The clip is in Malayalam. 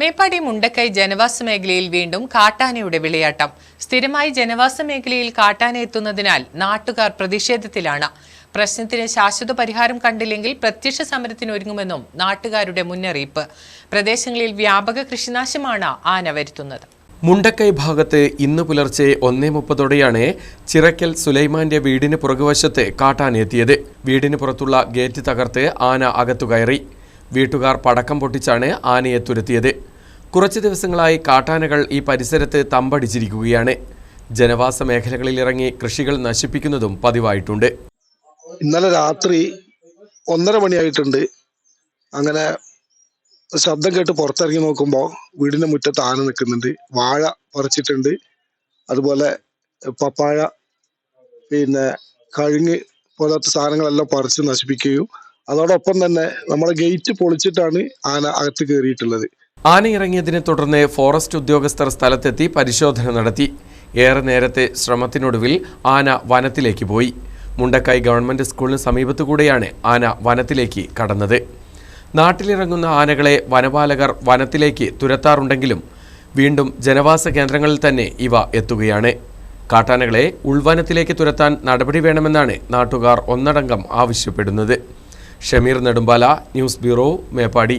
മേപ്പാടി മുണ്ടക്കൈ ജനവാസ മേഖലയിൽ വീണ്ടും കാട്ടാനയുടെ വിളയാട്ടം. സ്ഥിരമായി ജനവാസ മേഖലയിൽ കാട്ടാന എത്തുന്നതിനാൽ നാട്ടുകാർ പ്രതിഷേധത്തിലാണ്. പ്രശ്നത്തിന് ശാശ്വത പരിഹാരം കണ്ടില്ലെങ്കിൽ പ്രത്യക്ഷ സമരത്തിന് ഒരുങ്ങുമെന്നും നാട്ടുകാരുടെ മുന്നറിയിപ്പ്. പ്രദേശങ്ങളിൽ വ്യാപക കൃഷിനാശമാണ് ആന വരുത്തുന്നത്. മുണ്ടക്കൈ ഭാഗത്ത് ഇന്ന് പുലർച്ചെ ഒന്നേ മുപ്പതോടെയാണ് ചിറക്കൽ സുലൈമാന്റെ വീടിന് പുറകുവശത്ത് കാട്ടാനെത്തിയത് വീടിന് പുറത്തുള്ള ഗേറ്റ് തകർത്ത് ആന അകത്തു കയറി. വീട്ടുകാർ പടക്കം പൊട്ടിച്ചാണ് ആനയെ തുരത്തിയത്. കുറച്ച് ദിവസങ്ങളായി കാട്ടാനകൾ ഈ പരിസരത്ത് തമ്പടിച്ചിരിക്കുകയാണ്. ജനവാസ മേഖലകളിൽ ഇറങ്ങി കൃഷികൾ നശിപ്പിക്കുന്നതും പതിവായിട്ടുണ്ട്. ഇന്നലെ രാത്രി ഒന്നര മണിയായിട്ടുണ്ട്. അങ്ങനെ ശബ്ദം കേട്ട് പുറത്തിറങ്ങി നോക്കുമ്പോൾ വീടിന്റെ മുറ്റത്ത് ആന നിൽക്കുന്നുണ്ട്. വാഴ പറിച്ചിട്ടുണ്ട്. അതുപോലെ പപ്പായ പിന്നെ കഴുങ്ങ് പോലത്തെ സാധനങ്ങളെല്ലാം പറിച്ച് നശിപ്പിക്കുകയും അതോടൊപ്പം തന്നെ നമ്മളെ ഗേറ്റ് പൊളിച്ചിട്ടാണ് ആന അകത്ത് കയറിയിട്ടുള്ളത് ആന ഇറങ്ങിയതിനെ തുടർന്ന് ഫോറസ്റ്റ് ഉദ്യോഗസ്ഥർ സ്ഥലത്തെത്തി പരിശോധന നടത്തി. ഏറെ നേരത്തെ ശ്രമത്തിനൊടുവിൽ ആന വനത്തിലേക്ക് പോയി. മുണ്ടക്കായ് ഗവൺമെന്റ് സ്കൂളിന് സമീപത്തുകൂടെയാണ് ആന വനത്തിലേക്ക് കടന്നത്. നാട്ടിലിറങ്ങുന്ന ആനകളെ വനപാലകർ വനത്തിലേക്ക് തുരത്താറുണ്ടെങ്കിലും വീണ്ടും ജനവാസ കേന്ദ്രങ്ങളിൽ തന്നെ ഇവ എത്തുകയാണ്. കാട്ടാനകളെ ഉൾവനത്തിലേക്ക് തുരത്താൻ നടപടി വേണമെന്നാണ് നാട്ടുകാർ ഒന്നടങ്കം ആവശ്യപ്പെടുന്നത്. Shameer Nedumpala news bureau Meppadi.